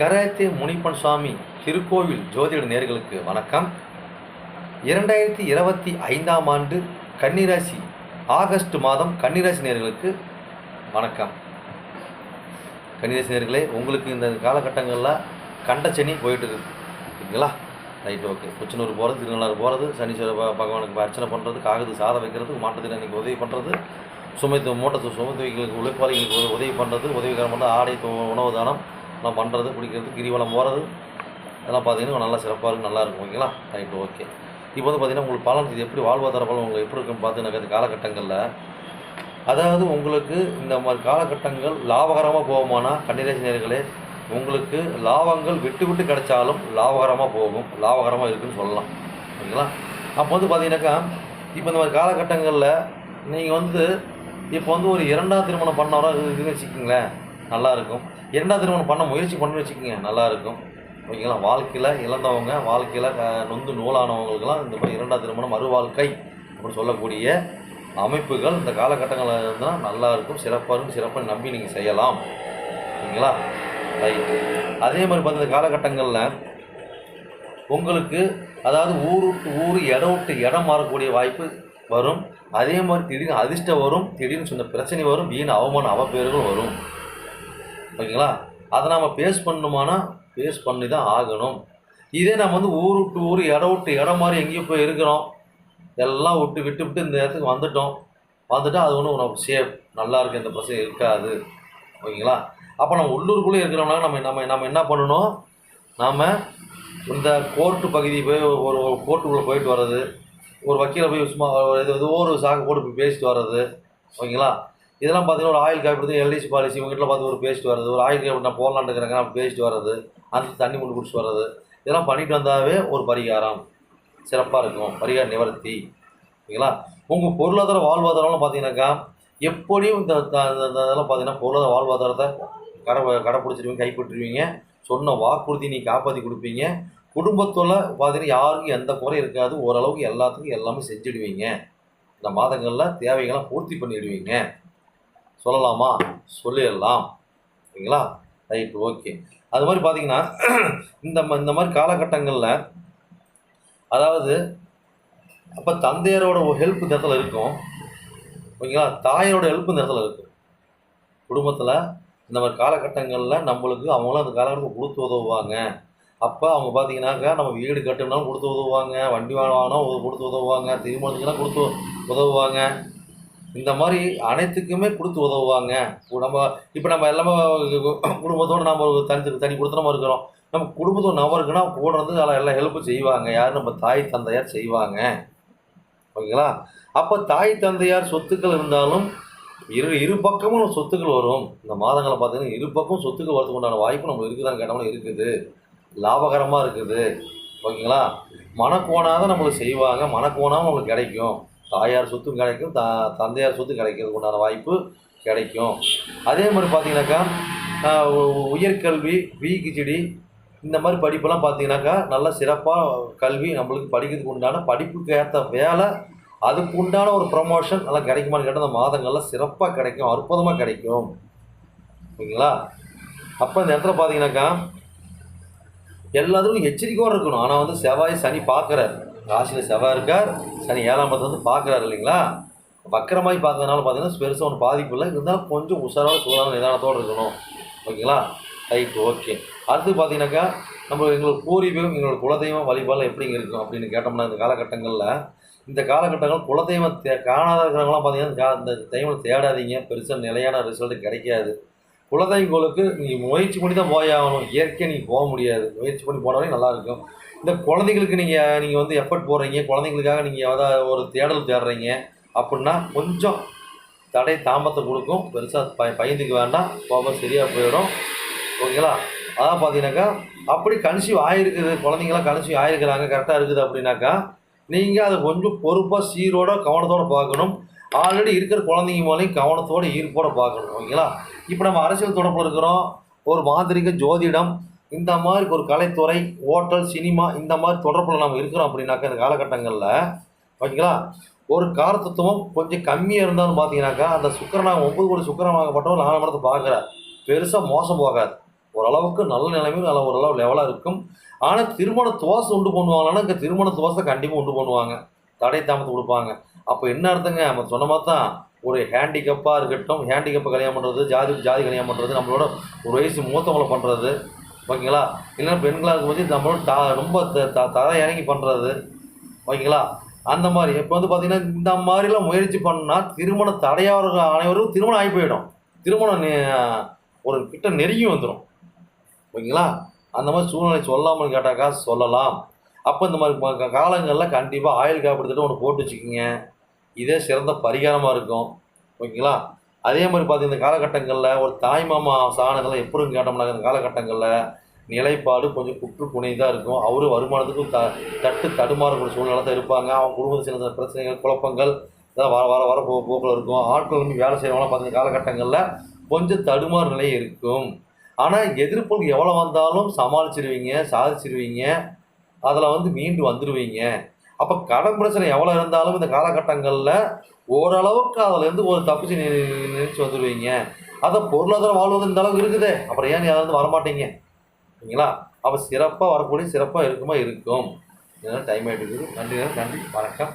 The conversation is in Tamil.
கராத்தே முனிப்பன் சுவாமி திருக்கோவில் ஜோதிட நேர்களுக்கு வணக்கம். இரண்டாயிரத்தி இருபத்தி ஐந்தாம் ஆண்டு கன்னிராசி ஆகஸ்ட் மாதம் கன்னிராசி நேர்களுக்கு வணக்கம். கன்னிராசி நேர்களே உங்களுக்கு இந்த காலகட்டங்களில் கண்டச்சனி போயிட்டு இருக்குங்களா ரைட் ஓகே. கொச்சனூர் போகிறது திருநள்ளாறு போகிறது சனீஸ்வர பகவானுக்கு அர்ச்சனை பண்ணுறது காகது சாதம் வைக்கிறது மாட்டுத்திறன் அன்றைக்கி உதவி பண்ணுறது சுமைத்து மூட்டத்தை சுமத்துவைகளுக்கு உழைப்பாளிகளுக்கு உதவி பண்ணுறது உதவிகரம் பண்ணுறது ஆடை உணவு தானம் எல்லாம் பண்ணுறது குடிக்கிறது கிரிவலம் போகிறது இதெல்லாம் பார்த்தீங்கன்னா நல்லா சிறப்பாக இருக்கும் நல்லா இருக்கும் ஓகேங்களா? Right okay. இப்போ வந்து பார்த்தீங்கன்னா உங்களுக்கு பலன் இது எப்படி வாழ்வாதார பலன் உங்களுக்கு எப்படி இருக்குன்னு பார்த்தீங்கன்னா இந்த காலகட்டங்களில் அதாவது உங்களுக்கு இந்த மாதிரி காலகட்டங்கள் லாபகரமாக போகுமானா கன்னிராசி நேர்களே உங்களுக்கு லாபங்கள் விட்டு விட்டு கிடைச்சாலும் லாபகரமாக போகும் லாபகரமாக இருக்குன்னு சொல்லலாம் ஓகேங்களா? அப்போ வந்து பார்த்தீங்கன்னாக்கா இப்போ இந்த மாதிரி காலகட்டங்களில் நீங்கள் வந்து இப்போ வந்து ஒரு இரண்டாம் திருமணம் பண்ணவரா இருக்குன்னு வச்சுக்கோங்களேன் நல்லாயிருக்கும் இரண்டாவது இரண்டாம் திருமணம் பண்ண முயற்சி பண்ணு வச்சுக்கோங்க. நல்லாயிருக்கும் ஓகேங்களா? வாழ்க்கையில் இழந்தவங்க வாழ்க்கையில் நொந்து நூலானவங்களுக்கெல்லாம் இந்த மாதிரி இரண்டாம் திருமணம் மறுவாழ்க்கை அப்படின்னு சொல்லக்கூடிய அமைப்புகள் இந்த காலகட்டங்களில் இருந்தால் நல்லா இருக்கும். சிறப்பாக இருக்கும். சிறப்பாக நம்பி நீங்கள் செய்யலாம். ஓகேங்களா? ரைட்டு அதே மாதிரி பார்த்த இந்த காலகட்டங்களில் உங்களுக்கு அதாவது ஊர் விட்டு ஊர் இடம் விட்டு இடம் மாறக்கூடிய வாய்ப்பு வரும். அதே மாதிரி திடீர்னு அதிர்ஷ்டம் வரும். திடீர்னு சொன்ன பிரச்சனை வரும். வீண் அவமான அவப்பேறுகள் வரும். ஓகேங்களா அதை நாம் பேஸ் பண்ணணுமானா பேஸ் பண்ணி தான் ஆகணும். இதே நம்ம வந்து ஊர் விட்டு ஊர் இடம் விட்டு இடம் மாதிரி எங்கேயோ போய் இருக்கிறோம். எல்லாம் விட்டு விட்டு விட்டு இந்த இடத்துக்கு வந்துட்டோம். வந்துட்டால் அது ஒன்றும் நம்ம சேஃப் நல்லா இந்த பசங்க இருக்காது. ஓகேங்களா? அப்போ நம்ம உள்ளூருக்குள்ளே இருக்கிறோம்னா நம்ம நம்ம நம்ம என்ன பண்ணணும்? நாம் இந்த கோர்ட்டு பகுதி போய் ஒரு ஒரு கோர்ட்டுக்குள்ளே போயிட்டு வர்றது. ஒரு வக்கீலை போய் சும்மா ஒரு இது ஏதோ ஒரு சாக்கு போட்டு போய் பேசிட்டு வர்றது. ஓகேங்களா? இதெல்லாம் பார்த்தீங்கன்னா ஒரு ஆயில் காப்பீடு எல்ஐசி பாலிசி இவங்ககிட்ட பார்த்து ஒரு பேஸ்ட் வர்றது ஒரு ஆயில் காப்பீடு நான் போடலான்னு இருக்கிறேங்க அப்படி வர்றது அந்த தண்ணி கொண்டு குடிச்சு வர்றது இதெல்லாம் பண்ணிட்டு வந்தாவே ஒரு பரிகாரம். சிறப்பாக இருக்கும். பரிகார நிவர்த்தி. ஓகேங்களா? உங்கள் பொருளாதார வாழ்வாதாரம்லாம் பார்த்தீங்கன்னாக்கா எப்படியும் இந்த இந்த இதெல்லாம் பார்த்தீங்கன்னா பொருளாதார வாழ்வாதாரத்தை கடை கடைப்பிடிச்சிருவீங்க கைப்பற்றுவீங்க சொன்ன வாக்குறுதி நீ காப்பாற்றி கொடுப்பீங்க. குடும்பத்தில் பார்த்தீங்கன்னா யாருக்கும் எந்த குறையும் இருக்காது. ஓரளவுக்கு எல்லாத்துக்கும் எல்லாமே செஞ்சுடுவீங்க. இந்த மாதங்களில் தேவைகளை பூர்த்தி பண்ணிடுவீங்க. சொல்லலாமா? சொல்லிடலாம். ஓகேங்களா ரைட் ஓகே. அது மாதிரி பார்த்தீங்கன்னா இந்த ம- இந்த மாதிரி காலகட்டங்களில் அதாவது அப்போ தந்தையரோட ஹெல்ப் இந்த இடத்துல இருக்கும். ஓகேங்களா? தாயரோட ஹெல்ப் இந்த இடத்துல இருக்கும். குடும்பத்தில் இந்த மாதிரி காலகட்டங்களில் நம்மளுக்கு அவங்களும் அந்த காலகட்டத்தில் கொடுத்து உதவுவாங்க. அப்போ அவங்க பார்த்தீங்கன்னாக்கா நம்ம வீடு கட்டணும்னாலும் கொடுத்து உதவுவாங்க. வண்டி வாங்கினா கொடுத்து உதவுவாங்க. திருமணத்துக்குலாம் கொடுத்து உதவுவாங்க. இந்த மாதிரி அனைத்துக்குமே கொடுத்து உதவுவாங்க. நம்ம இப்போ நம்ம எல்லாமே குடும்பத்தோடு நம்ம ஒரு தனி தனி கொடுத்தனமா இருக்கிறோம். நம்ம குடும்பத்தோட நபருக்குன்னா கூட இருந்து அதில் எல்லாம் ஹெல்ப்பும் செய்வாங்க. யார்? நம்ம தாய் தந்தையார் செய்வாங்க. ஓகேங்களா? அப்போ தாய் தந்தையார் சொத்துக்கள் இருந்தாலும் இரு இரு பக்கமும் சொத்துக்கள் வரும். இந்த மாதங்களை பார்த்தீங்கன்னா இரு பக்கம் சொத்துக்கள் வரதுக்கு உண்டான வாய்ப்பு நம்ம இருக்குதான்னு கேட்டோம்னா இருக்குது. லாபகரமாக இருக்குது. ஓகேங்களா? மனக்கோணாத நம்மளுக்கு செய்வாங்க. மனக்கோணாகவும் நம்மளுக்கு கிடைக்கும். தாயார் சொத்தும் கிடைக்கும் த தந்தையார் சொத்து கிடைக்கிறதுக்கு உண்டான வாய்ப்பு கிடைக்கும். அதே மாதிரி பார்த்தீங்கன்னாக்கா உயர்கல்வி விகிச்சடி இந்த மாதிரி படிப்பெல்லாம் பார்த்தீங்கன்னாக்கா நல்ல சிறப்பாக கல்வி நம்மளுக்கு படிக்கிறதுக்கு உண்டான படிப்புக்கு ஏற்ற வேலை அதுக்கு உண்டான ஒரு ப்ரமோஷன் நல்லா கிடைக்குமான்னு கேட்டால் அந்த மாதங்கள்லாம் சிறப்பாக கிடைக்கும் அற்புதமாக கிடைக்கும். ஓகேங்களா? அப்போ இந்த இடத்துல பார்த்தீங்கன்னாக்கா எல்லாத்துக்கும் எச்சரிக்கையோடு இருக்கணும். ஆனால் வந்து செவ்வாய் சனி பார்க்குறாரு. ராசியில் செவ்வாய் இருக்கார். சனி ஏழாம் பத்து வந்து பார்க்குறாரு இல்லைங்களா? வக்கரமாய் பார்க்கறதுனால பார்த்தீங்கன்னா பெருசாக ஒன்று பாதிப்பு இல்லை. இருந்தாலும் கொஞ்சம் உஷாரோட சூழலான நிதானத்தோடு இருக்கணும். ஓகேங்களா? Right okay. அடுத்து பார்த்தீங்கன்னாக்கா நம்ம எங்களோட பூர்வீகம் எங்களோட குலதெய்வம் வழிபாடு எப்படிங்க இருக்கும் அப்படின்னு கேட்டோம்னா இந்த காலகட்டங்களில் இந்த காலகட்டங்கள் குலதெய்வம் தே காணாத இருக்கிறவங்களாம் பார்த்தீங்கன்னா இந்த கா- இந்த தெய்வம் தேடாதீங்க. பெருசாக நிலையான ரிசல்ட் கிடைக்காது. குலதெய்வங்களுக்கு நீங்கள் முயற்சி பண்ணி தான் போய் ஆகணும் இயற்கையாக நீங்கள் போக முடியாது. முயற்சி பண்ணி போனாலே நல்லாயிருக்கும் இந்த குழந்தைங்களுக்கு நீங்கள் நீங்கள் வந்து எஃபர்ட் போடுறீங்க. குழந்தைங்களுக்காக நீங்கள் ஏதாவது ஒரு தேடல் தேடுறீங்க அப்படின்னா கொஞ்சம் தடை தாமத்தை கொடுக்கும். பெருசாக ப பயந்துக்க வேண்டாம். போக சரியாக போயிடும். ஓகேங்களா? அதான் பார்த்தீங்கன்னாக்கா அப்படி கன்சீவ் ஆகிருக்குது குழந்தைங்களாம் கன்சீவ் ஆகிருக்கிறாங்க கரெக்டாக இருக்குது அப்படின்னாக்கா நீங்கள் அதை கொஞ்சம் பொறுப்பாக சீரோட கவனத்தோடு பார்க்கணும். ஆல்ரெடி இருக்கிற குழந்தைங்க மேலேயும் கவனத்தோட ஈர்ப்போட பார்க்கணும். ஓகேங்களா? இப்போ நம்ம அரசியல் தொடர்பில் இருக்கிறோம். ஒரு மாந்திரிக ஜோதிடம் இந்த மாதிரி ஒரு கலைத்துறை ஹோட்டல் சினிமா இந்த மாதிரி தொடர்பில் நம்ம இருக்கிறோம் அப்படின்னாக்கா இந்த காலகட்டங்களில் ஓகேங்களா ஒரு காரத்தத்துவம் கொஞ்சம் கம்மியாக இருந்தாலும் பார்த்தீங்கன்னாக்கா அந்த சுக்கரனாக ஒம்பது கோடி சுக்கரனாகப்பட்டவன் நாலு மடத்தை பார்க்குறார். பெருசாக மோசம் போகாது. ஓரளவுக்கு நல்ல நிலைமையும் நல்ல ஓரளவு லெவலாக இருக்கும். ஆனால் திருமண துவாசை உண்டு பண்ணுவாங்கன்னா இங்கே திருமண துவாசை கண்டிப்பாக உண்டு பண்ணுவாங்க. தடை தாமத்து கொடுப்பாங்க. அப்போ என்ன அர்த்தங்க? நம்ம சொன்ன மாதிரி தான் ஒரு ஹேண்டிகப்பாக இருக்கட்டும் ஹேண்டிகப்பை கல்யாணம் பண்ணுறது ஜாதி ஜாதி கல்யாணம் பண்ணுறது நம்மளோட ஒரு வயசு மூத்தவங்களை பண்ணுறது ஓகேங்களா? இல்லைன்னா பெண்களாக இருக்கும்போது நம்மளோட த ரொம்ப த த- தலை இறங்கி பண்ணுறது ஓகேங்களா? அந்த மாதிரி. இப்போ வந்து பார்த்தீங்கன்னா இந்த மாதிரிலாம் முயற்சி பண்ணால் திருமணம் தடையாளர்கள் அனைவரும் திருமணம் ஆகி போயிடும். திருமணம் நெ- ஒரு கிட்ட நெருங்கி வந்துடும் ஓகேங்களா? அந்த மாதிரி சூழ்நிலை சொல்லாமல் கேட்டாக்கா சொல்லலாம். அப்போ இந்த மாதிரி காலங்களில் கண்டிப்பாக ஆயில் காப்பீடு திட்டம் ஒன்று போட்டு வச்சுக்கோங்க. இதே சிறந்த பரிகாரமாக இருக்கும். ஓகேங்களா? அதே மாதிரி பார்த்தீங்கன்னா இந்த காலகட்டங்களில் ஒரு தாய்மாமா சாணங்கள்லாம் எப்படின்னு கேட்டோம்னா இந்த காலகட்டங்களில் நிலைப்பாடு கொஞ்சம் குற்று புனைதாக இருக்கும். அவர் வருமானத்துக்கு த தட்டு தடுமாறக்கூடிய சூழ்நிலை தான் இருப்பாங்க. அவங்க குடும்பத்தில் சின்ன பிரச்சனைகள் குழப்பங்கள் இதெல்லாம் வர வர வர போ போக்கில் இருக்கும். ஆட்கள் வந்து வேலை செய்யறவங்களாம் பார்த்தீங்கன்னா காலகட்டங்களில் கொஞ்சம் தடுமாறு நிலை இருக்கும். ஆனால் எதிர்ப்புகள் எவ்வளோ வந்தாலும் சமாளிச்சிருவீங்க சாதிச்சிருவீங்க. அதில் வந்து மீண்டு வந்துடுவீங்க அப்போ கடன் பிரச்சனை எவ்வளோ இருந்தாலும் இந்த காலகட்டங்களில் ஓரளவுக்கு அதுலேருந்து ஒரு தப்பிச்சு நினைச்சு வந்துடுவீங்க அதை பொருளாதார வாழ்வது இந்த அளவுக்கு இருக்குது. அப்புறம் ஏன் யாராவது வரமாட்டீங்க? சரிங்களா? அப்போ சிறப்பாக வரக்கூடிய சிறப்பாக இருக்குமா இருக்கும். இதெல்லாம் டைம் ஆகிட்டு இருக்குது. நன்றி நன்றி வணக்கம்.